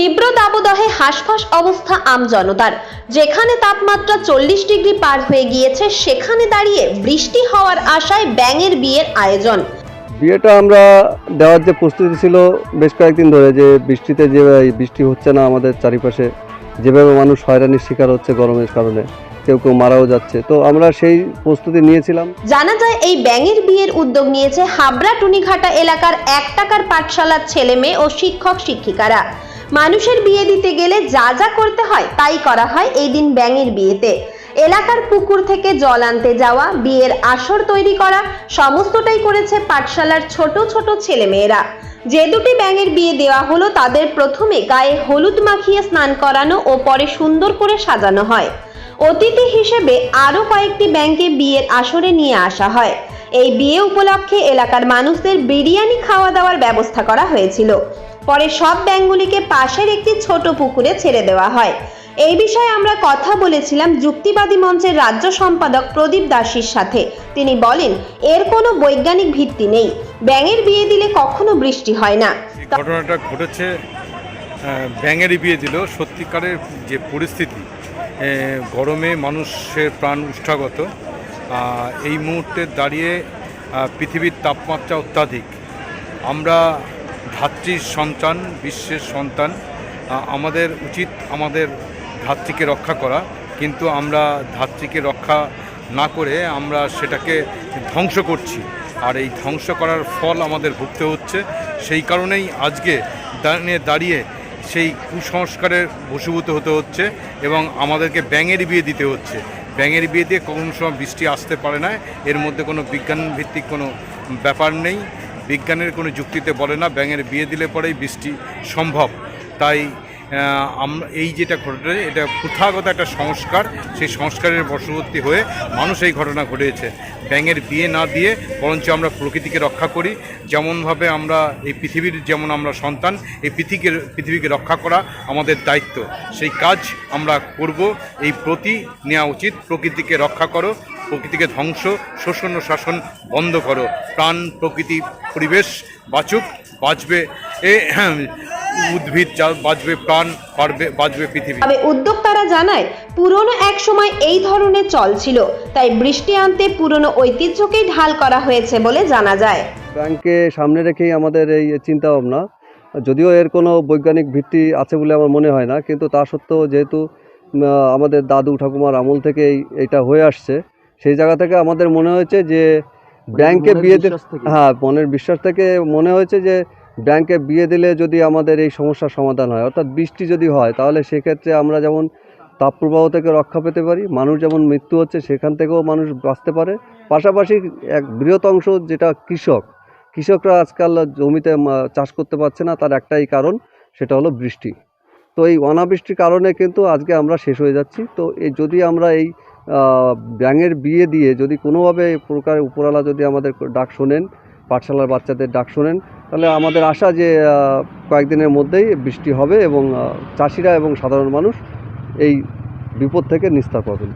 তীব্র দাবদাহে হাঁসফাঁস অবস্থা আমজনতার। যেখানে তাপমাত্রা চল্লিশ ডিগ্রি পার হয়ে গিয়েছে সেখানে দাঁড়িয়ে বৃষ্টি হওয়ার আশায় ব্যাঙের বিয়ের আয়োজন। বিয়েটা আমরা দেওয়ার যে প্রস্তুতি ছিল বেশ কয়েকদিন ধরে যে বৃষ্টিতে যে বৃষ্টি হচ্ছে না আমাদের চারিপাশে যেভাবে মানুষ হয়রানির শিকার হচ্ছে গরমের কারণে কেউ কেউ মারাও যাচ্ছে তো আমরা সেই প্রস্তুতি নিয়েছিলাম। জানা যায় এই ব্যাঙের বিয়ের উদ্যোগ নিয়েছে হাবড়া টুনিঘাটা এলাকার এক টাকার পাঠশালার ছেলে মেয়ে ও শিক্ষক শিক্ষিকারা মানুষের বিয়ে দিতে গেলে যা যা করতে হয় তাই করা হয় এই দিন ব্যাঙের বিয়েতে। এলাকার পুকুর থেকে জল আনতে যাওয়া, বিয়ের আসর তৈরি করা, সমস্তটাই করেছে পাঠশালার ছোট ছোট ছেলেমেয়েরা। যে দুটি ব্যাঙের বিয়ে দেওয়া হলো তাদের প্রথমে গায়ে হলুদ মাখিয়ে স্নান করানো ও পরে সুন্দর করে সাজানো হয়। অতিথি হিসেবে আরও কয়েকটি ব্যাংকে বিয়ের আসরে নিয়ে আসা হয়। এই বিয়ে উপলক্ষে এলাকার মানুষদের বিরিয়ানি খাওয়া দাওয়ার ব্যবস্থা করা হয়েছিল। পরে সব ব্যাংকগুলিকে পাশের একটি ছোট পুকুরে ছেড়ে দেওয়া হয়। এই বিষয়ে আমরা কথা বলেছিলাম যুক্তিবাদী মঞ্চের রাজ্য সম্পাদক প্রদীপ দাসীর সাথে। তিনি বলেন এর কোনো বৈজ্ঞানিক ভিত্তি নেই। ব্যাঙের বিয়ে দিলে কখনো বৃষ্টি হয় না। ঘটনাটা ঘটেছে আহ, ব্যাঙেরই বিয়ে দিল। সত্যিকারের যে পরিস্থিতি গরমে মানুষের প্রাণ উষ্ঠাগত। এই মুহূর্তে দাঁড়িয়ে পৃথিবীর তাপমাত্রা অত্যাধিক। আমরা ধাত্রীর সন্তান, বিশ্বের সন্তান আমাদের উচিত আমাদের ধাত্রীকে রক্ষা করা। কিন্তু আমরা ধাত্রীকে রক্ষা না করে আমরা সেটাকে ধ্বংস করছি। আর এই ধ্বংস করার ফল আমাদের ভুগতে হচ্ছে। সেই কারণেই আজকে দাঁড়িয়ে দাঁড়িয়ে সেই কুসংস্কারের বশীভূত হতে হচ্ছে এবং আমাদেরকে ব্যাঙের বিয়ে দিতে হচ্ছে। ব্যাঙের বিয়ে দিয়ে কোনো সময় বৃষ্টি আসতে পারে না। এর মধ্যে কোনো বিজ্ঞান ভিত্তিক কোনো ব্যাপার নেই। বিজ্ঞানের কোনো যুক্তিতে বলে না, ব্যাঙের বিয়ে দিলে পরেই বৃষ্টি সম্ভব। তাই এই যেটা ঘটেছে এটা প্রথাগত একটা সংস্কার, সেই সংস্কারের বশবর্তী হয়ে মানুষ এই ঘটনা ঘটেছে ব্যাঙের বিয়ে না দিয়ে বরঞ্চ আমরা প্রকৃতিকে রক্ষা করি, যেমনভাবে আমরা এই পৃথিবীর যেমন আমরা সন্তান, এই পৃথিবীকে পৃথিবীকে রক্ষা করা আমাদের দায়িত্ব। সেই কাজ আমরা করব, এই প্রতি নেওয়া উচিত। প্রকৃতিকে রক্ষা করো প্রকৃতিকে ধ্বংস শোষণ ও শাসন বন্ধ করো। প্রাণ প্রকৃতি পরিবেশ বাঁচুক বাঁচবে এ উদ্ভিদ যা- বাঁচবে প্রাণ বাড়বে বাঁচবে পৃথিবী। তবে উদ্যোক্তারা জানায় পুরনো এক সময় এই ধরনের চল ছিল তাই বৃষ্টি আনতে পুরনো ঐতিহ্যকেই ঢাল করা হয়েছে বলে জানা যায়। ব্যাংকে সামনে রেখেই আমাদের এই চিন্তা ভাবনা যদিও এর কোনো বৈজ্ঞানিক ভিত্তি আছে বলে আমার মনে হয় না কিন্তু তা সত্ত্বেও যেহেতু আমাদের দাদু ঠাকুমার আমল থেকে এই এটা হয়ে আসছে সেই জায়গা থেকে আমাদের মনে হয়েছে যে ব্যাংকে বিয়ে দিলে হ্যাঁ মনের বিশ্বাস থেকে মনে হয়েছে যে ব্যাংকে বিয়ে দিলে যদি আমাদের এই সমস্যার সমাধান হয় অর্থাৎ বৃষ্টি যদি হয় তাহলে সেক্ষেত্রে আমরা যেমন তাপপ্রবাহ থেকে রক্ষা পেতে পারি মানুষ যেমন মৃত্যু হচ্ছে সেখান থেকেও মানুষ বাঁচতে পারে। পাশাপাশি এক বৃহৎ অংশ যেটা কৃষক কৃষকরা আজকাল জমিতে চাষ করতে পারছে না তার একটাই কারণ সেটা হলো বৃষ্টি। তো এই অনাবৃষ্টির কারণে কিন্তু আজকে আমরা শেষ হয়ে যাচ্ছি। তো এই যদি আমরা এই ব্যাঙের বিয়ে দিয়ে যদি কোনোভাবে প্রকার উপরালা যদি আমাদের ডাক শোনেন, পাঠশালার বাচ্চাদের ডাক শোনেন, তাহলে আমাদের আশা যে কয়েকদিনের মধ্যেই বৃষ্টি হবে এবং চাষিরা এবং সাধারণ মানুষ এই বিপদ থেকে নিস্তার পাবেন।